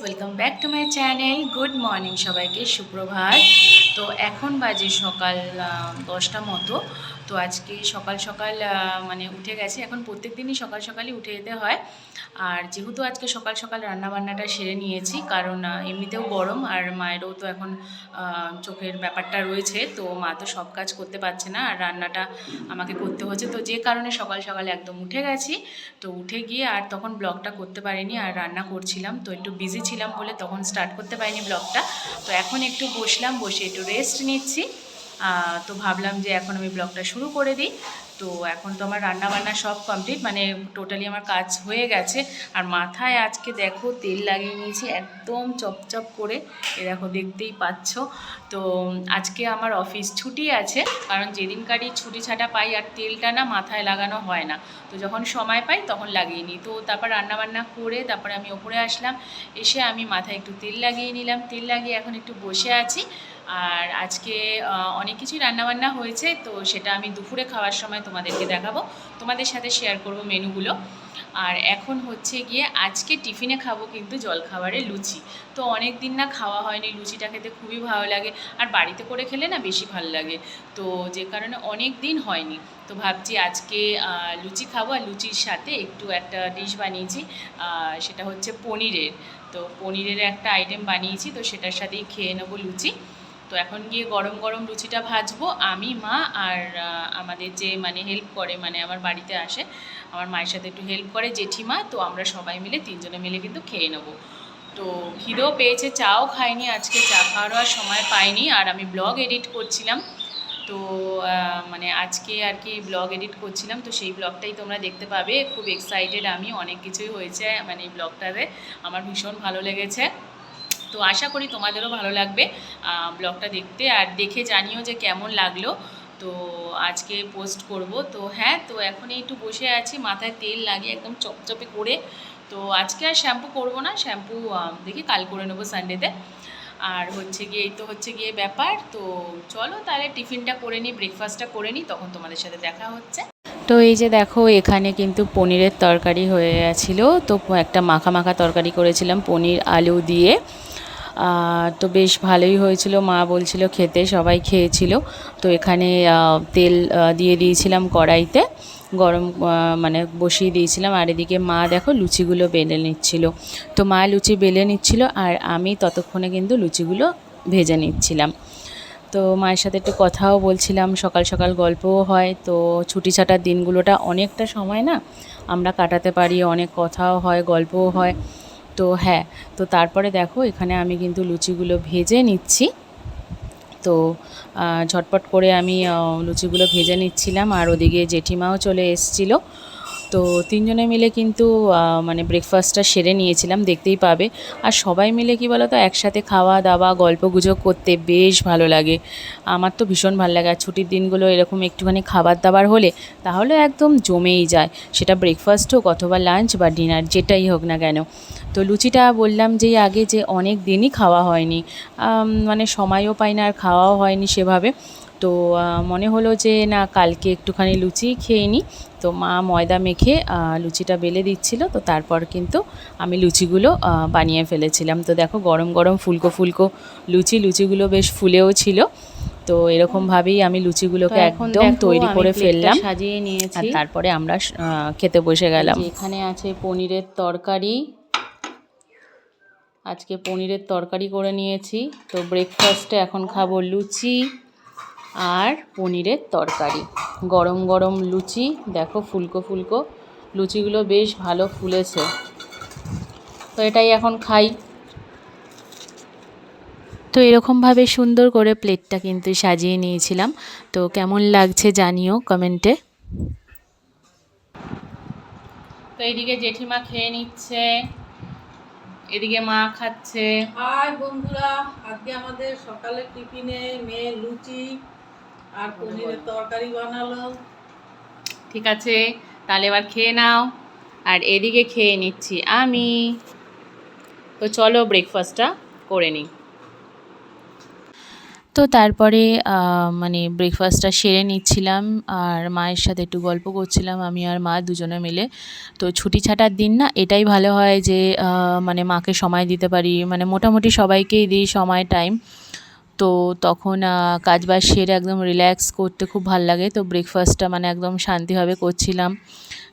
Welcome back to my channel good morning সবাইকে সুপ্রভাত। তো এখন বাজে সকাল দশটা মতো। তো আজকে সকাল সকাল মানে উঠে গেছে। এখন প্রত্যেক দিনই সকাল সকালই উঠে যেতে হয়। আর যেহেতু আজকে সকাল সকাল রান্নাবান্নাটা সেরে নিয়েছি, কারণ এমনিতেও গরম আর মায়েরও তো এখন চোখের ব্যাপারটা রয়েছে, তো মা তো সব কাজ করতে পারছে না আর রান্নাটা আমাকে করতে হচ্ছে। তো যে কারণে সকাল সকাল একদম উঠে গেছি। তো উঠে গিয়ে আর তখন ব্লগটা করতে পারিনি আর রান্না করছিলাম। তো একটু বিজি ছিলাম বলে তখন স্টার্ট করতে পারিনি ব্লগটা। তো এখন একটু বসলাম, বসে একটু রেস্ট নিচ্ছি। তো ভাবলাম যে এখন আমি ব্লগটা শুরু করে দিই। তো এখন তো আমার রান্না বান্না সব কমপ্লিট মানে টোটালি আমার কাজ হয়ে গেছে। আর মাথায় আজকে দেখো তেল লাগিয়ে নিয়েছি, একদম চপচপ করে। এ দেখো দেখতেই পাচ্ছ। তো আজকে আমার অফিস ছুটি আছে, কারণ যেদিনকারই ছুটি ছাটা পাই আর তেলটা না মাথায় লাগানো হয় না। তো যখন সময় পাই তখন লাগিয়ে নিই। তো তারপর রান্নাবান্না করে তারপরে আমি ওপরে আসলাম, এসে আমি মাথায় একটু তেল লাগিয়ে নিলাম। তেল লাগিয়ে এখন একটু বসে আছি। আর আজকে অনেক কিছুই রান্নাবান্না হয়েছে, তো সেটা আমি দুপুরে খাওয়ার সময় তোমাদেরকে দেখাবো। তোমাদের সাথে শেয়ার করব মেনুগুলো। আর এখন হচ্ছে গিয়ে আজকে টিফিনে খাব কিন্তু জলখাবারে লুচি। তো অনেক দিন না খাওয়া হয়নি, লুচিটা খেতে খুবই ভালো লাগে। আর বাড়িতে করে খেলে না বেশি ভালো লাগে। তো যে কারণে অনেক দিন হয়নি। তো ভাবছি আজকে লুচি খাব। আর লুচির সাথে একটু একটা ডিশ বানিয়েছি সেটা হচ্ছে পনিরের। তো পনিরের একটা আইটেম বানিয়েছি, তো সেটার সাথেই খেয়ে নেব লুচি। তো এখন গিয়ে গরম গরম লুচিটা ভাজবো, আমি, মা আর আমাদের যে মানে হেল্প করে মানে আমার বাড়িতে আসে, আমার মায়ের সাথে একটু হেল্প করে জেঠিমা, তো আমরা সবাই মিলে তিনজনে মিলে কিন্তু খেয়ে নেব। তো খিদেও পেয়েছে, চাও খাইনি আজকে চা খাওয়ারও আর সময় পাইনি, আর আমি ব্লগ এডিট করছিলাম। তো মানে আজকে আর কি ব্লগ এডিট করছিলাম, তো সেই ব্লগটাই তোমরা দেখতে পাবে, খুব এক্সাইটেড আমি, অনেক কিছুই হয়েছে মানে এই ব্লগটাতে আমার ভীষণ ভালো লেগেছে। তো আশা করি তোমাদেরও ভালো লাগবে ব্লগটা দেখতে আর দেখে জানিও যে কেমন লাগল। তো আজকে পোস্ট করব। তো হ্যাঁ তো এখন একটু বসে আছি, মাথায় তেল লাগিয়ে একদম চপচপে করে। তো আজকে আর শ্যাম্পু করব না, শ্যাম্পু দেখি কাল করে নেব সানডেতে আর হচ্ছে গিয়ে, এই তো হচ্ছে গিয়ে ব্যাপার। তো চলো তাহলে টিফিনটা করে নিই ব্রেকফাস্টটা করে নিই, তখন তোমাদের সাথে দেখা হচ্ছে। তো এই যে দেখো, এখানে কিন্তু পনিরের তরকারি হয়ে গেছিল। তো একটা মাখা মাখা তরকারি করেছিলাম, পনির, আলু দিয়ে। তো বেশ ভালোই হয়েছিল। মা বলছিল খেতে, সবাই খেয়েছিল। তো এখানে তেল দিয়ে দিয়েছিলাম কড়াইতে। গরম মানে বসিয়ে দিয়েছিলাম। আর এদিকে মা দেখো লুচিগুলো বেলে নিচ্ছিল। তো মা লুচি বেলে নিচ্ছিল আর আমি ততক্ষণে কিন্তু লুচিগুলো ভেজে নিচ্ছিলাম। তো মায়ের সাথে একটু কথাও বলছিলাম। সকাল সকাল গল্পও হয়। তো ছুটি ছাটার দিনগুলোটা অনেকটা সময় না? আমরা কাটাতে পারি, অনেক কথাও হয়, গল্পও হয়। তো হ্যাঁ তো তারপরে দেখো এখানে আমি কিন্তু লুচিগুলো ভেজে নিচ্ছি। তো ঝটপট করে আমি লুচিগুলো ভেজে নিচ্ছিলাম আর ওদিকে জেঠিমাও চলে এসেছিল। তো তিনজনে মিলে কিন্তু মানে ব্রেকফাস্টটা সেরে নিয়েছিলাম, দেখতেই পাবে। আর সবাই মিলে কি বলো তো একসাথে খাওয়া দাওয়া গল্প গুজব করতে বেশ ভালো লাগে। আমার তো ভীষণ ভালো লাগে। আর ছুটির দিনগুলো এরকম একটুখানি খাবার দাবার হলে, তাহলে একদম জমেই যায়। সেটা ব্রেকফাস্ট হোক অথবা লাঞ্চ বা ডিনার যেটাই হোক না কেন। তো লুচিটা বললাম যে আগে যে অনেক দিনই খাওয়া হয়নি মানে সময়ও পাই না আর খাওয়াও হয়নি সেভাবে। তো মনে হলো যে না কালকে একটুখানি লুচি খেয়ে নিই তো মা ময়দা মেখে লুচিটা বেলে দিচ্ছিল। তো তারপর কিন্তু আমি লুচিগুলো বানিয়ে ফেলেছিলাম। তো দেখো গরম গরম ফুলকো ফুলকো লুচি লুচিগুলো বেশ ফুলেও ছিল। তো এরকমভাবেই আমি লুচিগুলোকে একদম তৈরি করে ফেললাম। সাজিয়ে আর নিয়েছি তারপরে আমরা খেতে বসে গেলাম। এখানে আছে পনিরের তরকারি আজকে পনিরের তরকারি করে নিয়েছি। তো ব্রেকফাস্টে এখন খাব লুচি। আর পনিরের তরকারি। গরম গরম লুচি, দেখো ফুলকো ফুলকো, লুচিগুলো বেশ ভালো ফুলেছে। তো এটাই এখন খাই। তো এরকমভাবে সুন্দর করে প্লেটটা কিন্তু সাজিয়ে নিয়েছিলাম। তো কেমন লাগছে জানিও কমেন্টে। তো এইদিকে জেঠিমা খেয়ে নিচ্ছে, এদিকে মা খাচ্ছে। হাই বন্ধুরা, আজকে আমাদের সকালে টিফিনে মেয়ে লুচি আর পনিরের তরকারি বানালো। ঠিক আছে, তাহলে এবার খেয়ে নাও। আর এদিকে খেয়ে নিচ্ছি আমি। তো চলো ব্রেকফাস্টটা করে নিই। তো তারপরে মানে ব্রেকফাস্টটা সেরে নিচ্ছিলাম, আর মায়ের সাথে একটু গল্প করছিলাম, আমি আর মা দুজনে মিলে। তো ছুটি ছাটার দিন না, এটাই ভালো হয় যে মানে মাকে সময় দিতে পারি মানে মোটামুটি সবাইকেই দিই সময় টাইম তো তখন কাজ বাজ সেরে একদম রিল্যাক্স করতে খুব ভালো লাগে। তো ব্রেকফাস্টটা মানে একদম শান্তিভাবে করছিলাম।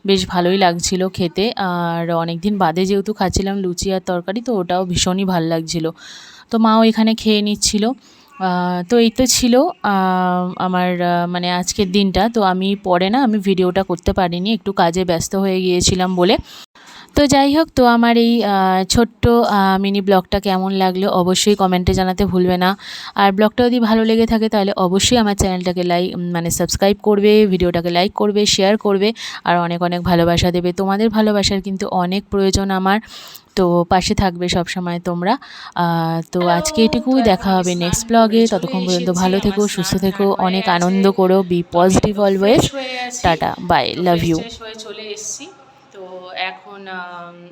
বেশ ভালোই লাগছিল খেতে। আর অনেক দিন বাদে যেহেতু খাচ্ছিলাম লুচি আর তরকারি, তো ওটাও ভীষণই ভালো লাগছিল। তো মাও এখানে খেয়ে নিচ্ছিল। তো এই তো ছিল আমার মানে আজকের দিনটা। তো আমি পরে না, আমি ভিডিওটা করতে পারিনি। একটু কাজে ব্যস্ত হয়ে গিয়েছিলাম বলে। তো যাই হোক তো আমার এই ছোট্ট মিনি ব্লগটা কেমন লাগল অবশ্যই কমেন্টে জানাতে ভুলবে না। আর ব্লগটা যদি ভালো লেগে থাকে তাহলে অবশ্যই আমার চ্যানেলটাকে লাইক মানে সাবস্ক্রাইব করবে ভিডিওটাকে লাইক করবে শেয়ার করবে আর অনেক অনেক ভালোবাসা দেবে। তোমাদের ভালোবাসার কিন্তু অনেক প্রয়োজন আমার। তো পাশে থাকবে সব সময় তোমরা তো আজকে এটুকুই দেখা হবে নেক্সট ব্লগে ততক্ষণ পর্যন্ত ভালো থেকো সুস্থ থেকো অনেক আনন্দ করো be positive always tata bye love you চলে এসেছি। এখন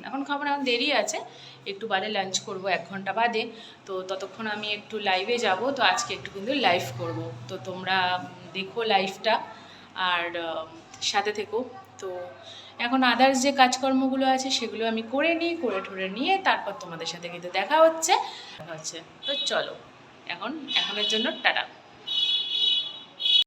এখন খাবার এখন দেরি আছে। একটু বাদে লাঞ্চ করব এক ঘণ্টা বাদে। তো ততক্ষণ আমি একটু লাইভে যাব, তো আজকে একটু কিন্তু লাইভ করব। তো তোমরা দেখো লাইভটা আর সাথে থেকো। তো এখন আদার্স যে কাজকর্মগুলো আছে, সেগুলো আমি করে নিই, করে ঠরে নিয়ে তারপর তোমাদের সাথে কিন্তু দেখা হচ্ছে। হচ্ছে। তো চলো, এখন, এখনের জন্য টাটা।